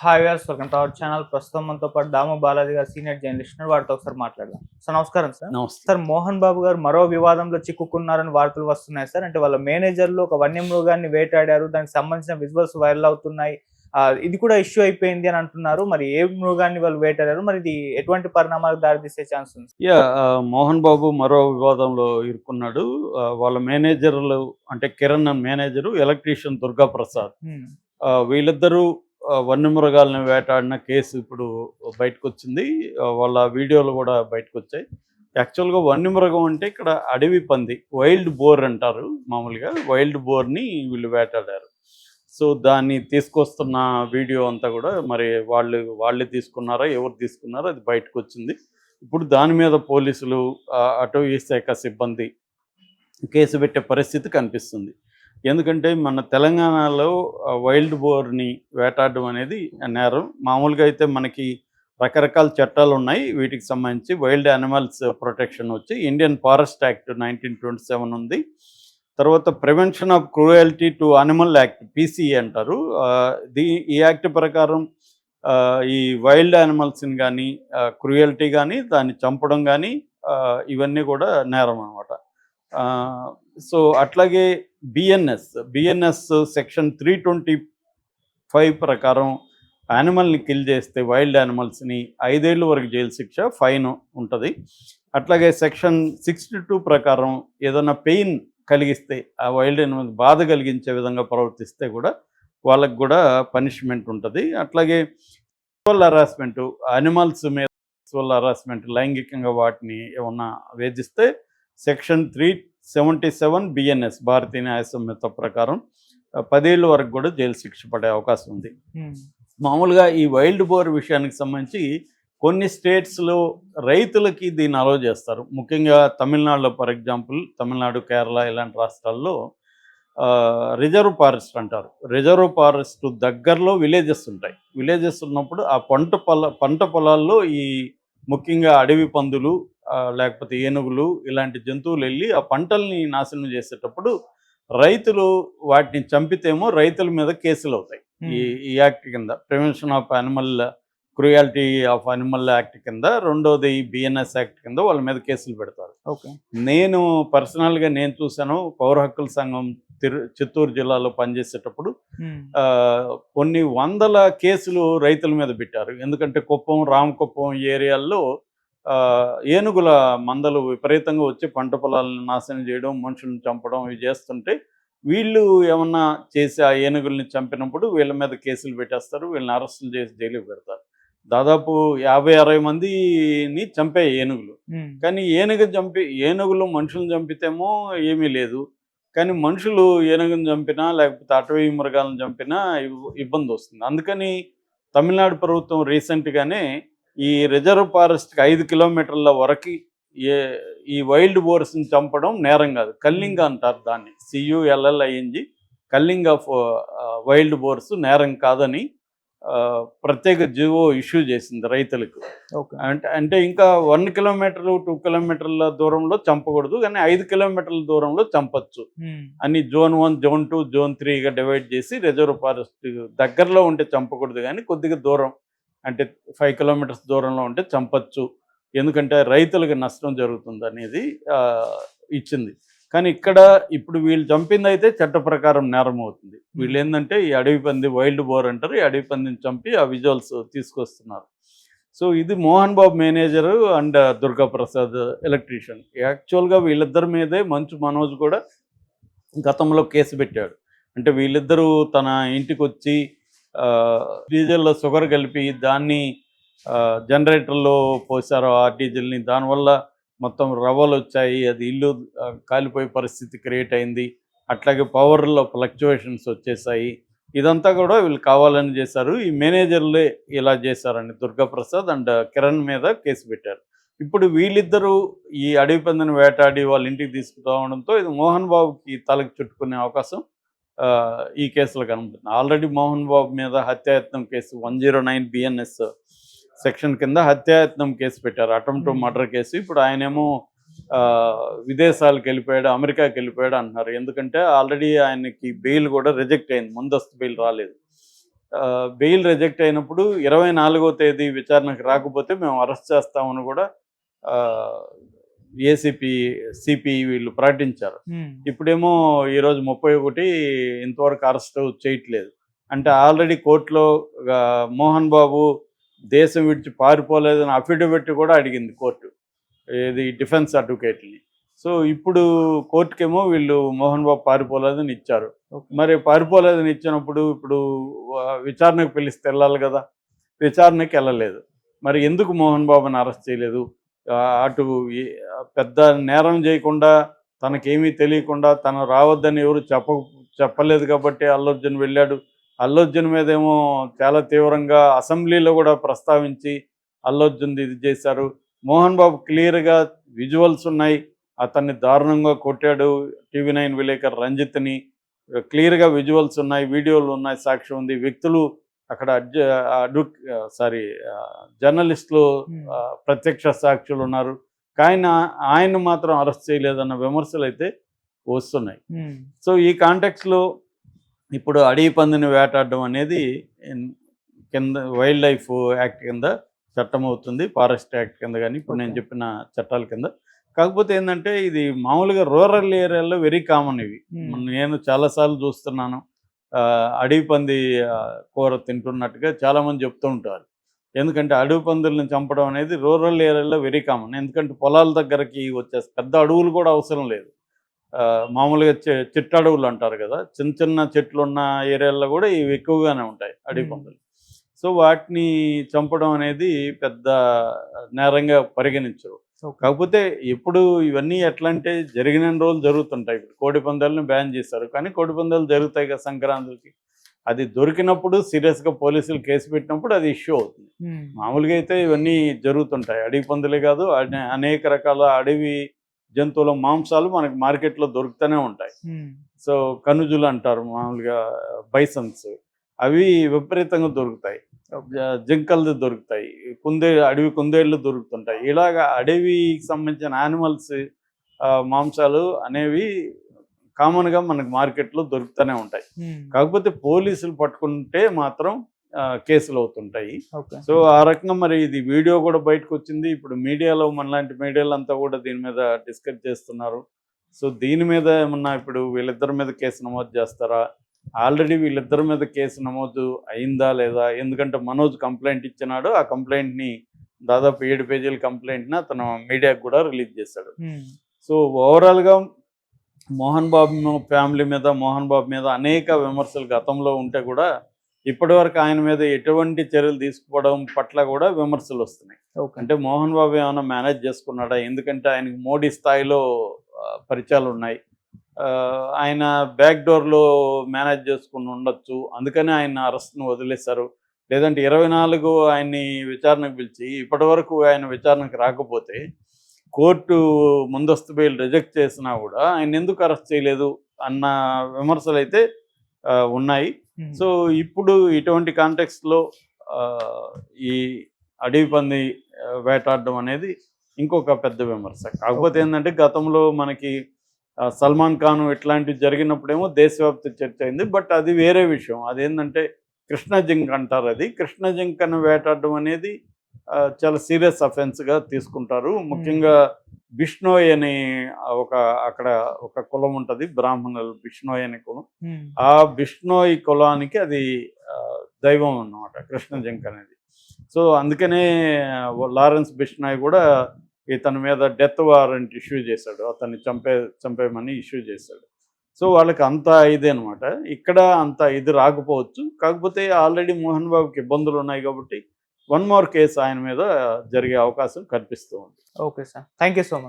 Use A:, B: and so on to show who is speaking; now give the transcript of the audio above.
A: Hi Vyas welcome to our channel. ప్రస్తుతం మనతో పాటు దాము బాలాజీ గారు సీనియర్ జర్నలిస్ట్. వారితో ఒకసారి మాట్లాడదాం. సార్ నమస్కారం సార్. సార్ మోహన్ బాబు గారు మరో వివాదంలో చిక్కుకున్నారని వార్తలు వస్తున్నాయి సార్. అంటే వాళ్ళ మేనేజర్లు ఒక వన్యమృగాన్ని వేటాడారు. దానికి సంబంధించిన విజువల్స్ వైరల్ అవుతున్నాయి. ఇది కూడా ఇష్యూ అయిపోయింది అని అంటున్నారు. మరి ఏ మృగాన్ని వాళ్ళు వేటాడారు? మరి ఇది ఎటువంటి పరిణామాలకు దారితీసే ఛాన్స్ ఉంది
B: యా మోహన్ బాబు మరో వివాదంలో ఇరుక్కున్నాడు. వాళ్ళ మేనేజర్లు అంటే కిరణ్ మేనేజరు ఎలక్ట్రీషియన్ దుర్గా ప్రసాద్ వీళ్ళిద్దరూ వన్యమృగాలను వేటాడిన కేసు ఇప్పుడు బయటకు వచ్చింది వాళ్ళ వీడియోలు కూడా బయటకు వచ్చాయి యాక్చువల్గా వన్యమృగం అంటే ఇక్కడ అడవి పంది వైల్డ్ బోర్ అంటారు మామూలుగా. వైల్డ్ బోర్ని వీళ్ళు వేటాడారు. సో దాన్ని తీసుకొస్తున్న వీడియో అంతా కూడా మరి వాళ్ళు వాళ్ళే తీసుకున్నారా ఎవరు తీసుకున్నారో అది బయటకు వచ్చింది ఇప్పుడు దాని మీద పోలీసులు అటవీ శాఖ సిబ్బంది కేసు పెట్టే పరిస్థితి కనిపిస్తుంది. ఎందుకంటే మన తెలంగాణలో వైల్డ్ బోర్ని వేటాడడం అనేది నేరం. మామూలుగా అయితే మనకి రకరకాల చట్టాలు ఉన్నాయి. వీటికి సంబంధించి వైల్డ్ యానిమల్స్ ప్రొటెక్షన్ వచ్చి Indian forest act nineteen twenty seven ఉంది. తర్వాత prevention of cruelty to animal act PCA అంటారు. దీ ఈ యాక్ట్ ప్రకారం ఈ వైల్డ్ యానిమల్స్ని కానీ క్రూయల్టీ కానీ దాన్ని చంపడం కానీ ఇవన్నీ కూడా నేరం అనమాట సో అట్లాగే BNS BNS section three twenty five ప్రకారం యానిమల్ని కిల్ చేస్తే వైల్డ్ యానిమల్స్ని ఐదేళ్ళ వరకు జైలు శిక్ష ఫైన్ ఉంటుంది. అట్లాగే సెక్షన్ సిక్స్టీ టూ ప్రకారం ఏదైనా పెయిన్ కలిగిస్తే ఆ వైల్డ్ యానిమల్ బాధ కలిగించే విధంగా ప్రవర్తిస్తే కూడా వాళ్ళకు కూడా పనిష్మెంట్ ఉంటుంది. అట్లాగే సెక్సువల్ హరాస్మెంట్ అనిమల్స్ మీద సెక్సువల్ హరాస్మెంట్ లైంగికంగా వాటిని ఏమన్నా వేధిస్తే section three seventy seven BNS Bharatiya Nyaya Sanhita ప్రకారం పదేళ్ళ వరకు కూడా జైలు శిక్ష పడే అవకాశం ఉంది. మామూలుగా ఈ వైల్డ్ బోర్ విషయానికి సంబంధించి కొన్ని స్టేట్స్లో రైతులకి దీన్ని అలౌ చేస్తారు. ముఖ్యంగా తమిళనాడులో ఫర్ ఎగ్జాంపుల్ తమిళనాడు కేరళ ఇలాంటి రాష్ట్రాల్లో రిజర్వ్ ఫారెస్ట్ అంటారు. రిజర్వ్ ఫారెస్ట్ దగ్గరలో విలేజెస్ ఉంటాయి. విలేజెస్ ఉన్నప్పుడు ఆ పంట పొల పంట పొలాల్లో ఈ ముఖ్యంగా అడవి పందులు లేకపోతే ఏనుగులు ఇలాంటి జంతువులు వెళ్ళి ఆ పంటల్ని నాశనం చేసేటప్పుడు రైతులు వాటిని చంపితేమో రైతుల మీద కేసులు అవుతాయి. ఈ ఈ యాక్ట్ కింద prevention of animal cruelty of animal act కింద రెండోది బిఎన్ఎస్ యాక్ట్ కింద వాళ్ళ మీద కేసులు పెడతారు.
A: ఓకే.
B: నేను పర్సనల్గా నేను చూశాను పౌర హక్కుల సంఘం తిరు చిత్తూరు జిల్లాలో పనిచేసేటప్పుడు కొన్ని వందల కేసులు రైతుల మీద పెట్టారు. ఎందుకంటే కుప్పం రామకుప్పం ఈ ఏరియాల్లో ఏనుగుల మందలు విపరీతంగా వచ్చి పంట పొలాలను నాశనం చేయడం మనుషులను చంపడం ఇవి చేస్తుంటే వీళ్ళు ఏమన్నా చేసి ఆ ఏనుగుల్ని చంపినప్పుడు వీళ్ళ మీద కేసులు పెట్టేస్తారు వీళ్ళని అరెస్టులు చేసి జైలుకి పెడతారు. దాదాపు యాభై అరవై మందిని చంపే ఏనుగులు. కానీ ఏనుగు చంపి ఏనుగులు మనుషులను చంపితేమో ఏమీ లేదు. కానీ మనుషులు ఏనుగును చంపినా లేకపోతే అటవీ మృగాలను చంపినా ఇబ్- ఇబ్బంది వస్తుంది. అందుకని తమిళనాడు ప్రభుత్వం రీసెంట్గానే ఈ రిజర్వ్ ఫారెస్ట్కి ఐదు కిలోమీటర్ల వరకు ఏ ఈ వైల్డ్ బోర్స్ని చంపడం నేరం కాదు. కల్లింగ అంటారు దాన్ని. సియుఎల్ఎల్ఐఎన్జి కల్లింగ్ ఆఫ్ వైల్డ్ బోర్స్ నేరం కాదని ప్రత్యేక జీవో ఇష్యూ చేసింది రైతులకు.
A: ఓకే.
B: అంటే అంటే ఇంకా వన్ కిలోమీటర్ టూ కిలోమీటర్ల దూరంలో చంపకూడదు కానీ ఐదు కిలోమీటర్ల దూరంలో చంపచ్చు. అని zone one zone two zone త్రీగా divide చేసి రిజర్వ్ ఫారెస్ట్ దగ్గరలో ఉంటే చంపకూడదు కానీ కొద్దిగా దూరం అంటే ఫైవ్ కిలోమీటర్స్ దూరంలో ఉంటే చంపచ్చు. ఎందుకంటే రైతులకు నష్టం జరుగుతుంది అనేది ఇచ్చింది. కానీ ఇక్కడ ఇప్పుడు వీళ్ళు చంపింది అయితే చట్ట ప్రకారం నేరం అవుతుంది. వీళ్ళు ఏంటంటే ఈ అడవి పంది వైల్డ్ బోర్ అంటారు ఈ అడవి పందిని చంపి ఆ విజువల్స్ తీసుకొస్తున్నారు. సో ఇది Mohan Babu manager and Durga Prasad electrician. యాక్చువల్గా వీళ్ళిద్దరి మీదే మంచు మనోజ్ కూడా గతంలో కేసు పెట్టాడు. అంటే వీళ్ళిద్దరూ తన ఇంటికి వచ్చి డీజిల్లో షుగర్ కలిపి దాన్ని జనరేటర్లో పోసారు ఆ డీజిల్ని. దానివల్ల మొత్తం రవ్వలు వచ్చాయి అది ఇల్లు కాలిపోయే పరిస్థితి క్రియేట్ అయింది. అట్లాగే పవర్లో ఫ్లక్చువేషన్స్ వచ్చేసాయి. ఇదంతా కూడా వీళ్ళు కావాలని చేశారు. ఈ మేనేజర్లే ఇలా చేశారని దుర్గా ప్రసాద్ అండ్ కిరణ్ మీద కేసు పెట్టారు. ఇప్పుడు వీళ్ళిద్దరూ ఈ అడవి పందిని వేటాడి వాళ్ళ ఇంటికి తీసుకురావడంతో ఇది మోహన్ బాబుకి తలకు చుట్టుకునే అవకాశం ఈ కేసులో కనబడుతుంది ఆల్రెడీ మోహన్ బాబు మీద హత్యాయత్నం case one zero nine BNS section కింద హత్యాయత్నం కేసు పెట్టారు. అటెంప్ట్. Murder case. ఇప్పుడు ఆయనేమో విదేశాలకు వెళ్ళిపోయాడు అమెరికాకి వెళ్ళిపోయాడు అంటున్నారు. ఎందుకంటే ఆల్రెడీ ఆయనకి బెయిల్ కూడా రిజెక్ట్ అయింది. ముందస్తు బెయిల్ రాలేదు. బెయిల్ రిజెక్ట్ అయినప్పుడు ఇరవై నాలుగో తేదీ విచారణకు రాకపోతే మేము అరెస్ట్ చేస్తామని కూడా ఏసీపీ సిపి వీళ్ళు ప్రకటించారు.
A: ఉమ్,
B: ఇప్పుడేమో ఈరోజు ముప్పై ఒకటి ఇంతవరకు అరెస్ట్ చేయట్లేదు. అంటే ఆల్రెడీ కోర్టులో మోహన్ బాబు దేశం విడిచి పారిపోలేదని అఫిడవిట్ కూడా అడిగింది కోర్టు. ఇది డిఫెన్స్ అడ్వకేట్ని. సో ఇప్పుడు కోర్టుకేమో వీళ్ళు మోహన్ బాబు పారిపోలేదని ఇచ్చారు. మరి పారిపోలేదని ఇచ్చినప్పుడు ఇప్పుడు విచారణకు పిలిస్తే వెళ్ళాలి కదా? విచారణకి వెళ్ళలేదు. మరి ఎందుకు మోహన్ బాబుని అరెస్ట్ చేయలేదు? అటు పెద్ద నేరం చేయకుండా తనకేమీ తెలియకుండా తను రావద్దని ఎవరు చెప్ప చెప్పలేదు కాబట్టి అల్లర్జున్ వెళ్ళాడు. అల్లర్జున్ మీదేమో చాలా తీవ్రంగా అసెంబ్లీలో కూడా ప్రస్తావించి అల్లర్జున్ ఇది చేశారు. మోహన్ బాబు క్లియర్గా విజువల్స్ ఉన్నాయి. అతన్ని దారుణంగా కొట్టాడు టీవీ నైన్ విలేకర్ రంజిత్ని. క్లియర్గా విజువల్స్ ఉన్నాయి వీడియోలు ఉన్నాయి సాక్ష్యం ఉంది. వ్యక్తులు అక్కడ అడ్జ అడ్వ సారీ జర్నలిస్టులు ప్రత్యక్ష సాక్షులు ఉన్నారు కానీ ఆయన మాత్రం అరెస్ట్ చేయలేదన్న విమర్శలు అయితే వస్తున్నాయి.
A: ఉమ్,
B: సో ఈ కాంటెక్స్లో ఇప్పుడు అడవి పందిని వేటాడడం అనేది కింద వైల్డ్ లైఫ్ యాక్ట్ కింద చట్టం అవుతుంది. ఫారెస్ట్ యాక్ట్ కింద కానీ ఇప్పుడు నేను. చెప్పిన చట్టాల కింద. కాకపోతే ఏంటంటే ఇది మామూలుగా రూరల్ ఏరియాలో వెరీ కామన్ ఇవి.
A: ఉమ్,
B: నేను చాలాసార్లు చూస్తున్నాను. అడవి పంది కూర తింటున్నట్టుగా చాలామంది చెప్తూ ఉంటారు. ఎందుకంటే అడవి పందుల్ని చంపడం అనేది రూరల్ ఏరియాలో వెరీ కామన్. ఎందుకంటే పొలాల దగ్గరకి వచ్చే పెద్ద అడవులు కూడా అవసరం లేదు. మామూలుగా చిట్టడవులు అంటారు కదా చిన్న చిన్న చెట్లు ఉన్న ఏరియాల్లో కూడా ఇవి ఎక్కువగానే ఉంటాయి అడవి. పందులు. సో వాటిని చంపడం అనేది పెద్ద నేరంగా పరిగణించరు. కాకపోతే ఎప్పుడు ఇవన్నీ ఎట్లా అంటే జరిగిన రోజులు జరుగుతుంటాయి. ఇప్పుడు కోడి పందాలను బ్యాన్ చేశారు. కానీ కోడి పందాలు జరుగుతాయి కదా సంక్రాంతికి. అది దొరికినప్పుడు సీరియస్గా పోలీసులు కేసు పెట్టినప్పుడు అది ఇష్యూ అవుతుంది. మామూలుగా అయితే ఇవన్నీ జరుగుతుంటాయి. అడవి పందులే కాదు అనే- అనేక రకాల అడవి జంతువుల మాంసాలు మనకి మార్కెట్లో దొరుకుతూనే ఉంటాయి. సో కనుజులు అంటారు మామూలుగా బైసన్స్. అవి విపరీతంగా దొరుకుతాయి. జింకలు దొరుకుతాయి. కుందే అడవి కుందేళ్ళు దొరుకుతుంటాయి. ఇలాగా అడవికి సంబంధించిన యానిమల్స్ మాంసాలు అనేవి కామన్గా మనకి మార్కెట్లో దొరుకుతూనే ఉంటాయి. కాకపోతే పోలీసులు పట్టుకుంటే మాత్రం కేసులు అవుతుంటాయి. సో ఆ రకంగా మరి ఇది వీడియో కూడా బయటకు వచ్చింది. ఇప్పుడు మీడియాలో మనలాంటి మీడియాలో అంతా కూడా దీని మీద డిస్కస్ చేస్తున్నారు. సో దీని మీద ఏమన్నా ఇప్పుడు వీళ్ళిద్దరి మీద కేసు నమోదు చేస్తారా? ఆల్రెడీ వీళ్ళిద్దరి మీద కేసు నమోదు అయిందా లేదా? ఎందుకంటే మనోజ్ కంప్లైంట్ ఇచ్చినాడు. ఆ కంప్లైంట్ని దాదాపు ఏడు పేజీల కంప్లైంట్ని అతను మీడియాకు కూడా రిలీజ్ చేశాడు. సో ఓవరాల్గా మోహన్ బాబు ఫ్యామిలీ మీద మోహన్ బాబు మీద అనేక విమర్శలు గతంలో ఉంటే కూడా ఇప్పటివరకు ఆయన మీద ఎటువంటి చర్యలు తీసుకోవడం పట్ల కూడా విమర్శలు వస్తున్నాయి. అంటే మోహన్ బాబు ఏమైనా మేనేజ్ చేసుకున్నాడా? ఎందుకంటే ఆయనకి మోడీ స్థాయిలో పరిచయాలు ఉన్నాయి. ఆయన బ్యాక్ డోర్లో మేనేజ్ చేసుకుని ఉండొచ్చు. అందుకని ఆయన అరెస్ట్ను వదిలేశారు. లేదంటే ఇరవై నాలుగు ఆయన్ని విచారణకు పిలిచి ఇప్పటివరకు ఆయన విచారణకు రాకపోతే కోర్టు ముందస్తు బెయిల్ రిజెక్ట్ చేసినా కూడా ఆయన ఎందుకు అరెస్ట్ చేయలేదు అన్న విమర్శలు అయితే ఉన్నాయి. సో ఇప్పుడు ఇటువంటి కాంటెక్స్ట్లో ఈ అడవి పంది వేటాడడం అనేది ఇంకొక పెద్ద విమర్శ. కాకపోతే ఏంటంటే గతంలో మనకి సల్మాన్ ఖాన్ ఇట్లాంటివి జరిగినప్పుడేమో దేశవ్యాప్త చర్చ అయింది. బట్ అది వేరే విషయం. అదేంటంటే కృష్ణ జింక్ అంటారు అది. కృష్ణ జింకను వేటాడడం అనేది చాలా సీరియస్ అఫెన్స్గా తీసుకుంటారు. ముఖ్యంగా బిష్ణోయ్ అని ఒక అక్కడ ఒక కులం ఉంటుంది బ్రాహ్మణులు బిష్ణోయ్ అనే కులం. ఆ బిష్ణోయ్ కులానికి అది దైవం అన్నమాట కృష్ణ జింక అనేది. సో అందుకనే లారెన్స్ బిష్ణోయ్ కూడా ఇతని మీద డెత్ వారెంట్ ఇష్యూ చేశాడు. అతన్ని చంపే చంపేయమని ఇష్యూ చేశాడు. సో వాళ్ళకి అంత ఇదే అనమాట ఇక్కడ అంత ఇది రాకపోవచ్చు. కాకపోతే ఆల్రెడీ మోహన్ బాబుకి ఇబ్బందులు ఉన్నాయి కాబట్టి వన్ మోర్ కేసు ఆయన మీద జరిగే అవకాశం కనిపిస్తూ ఉంది.
A: Okay sir thank you so much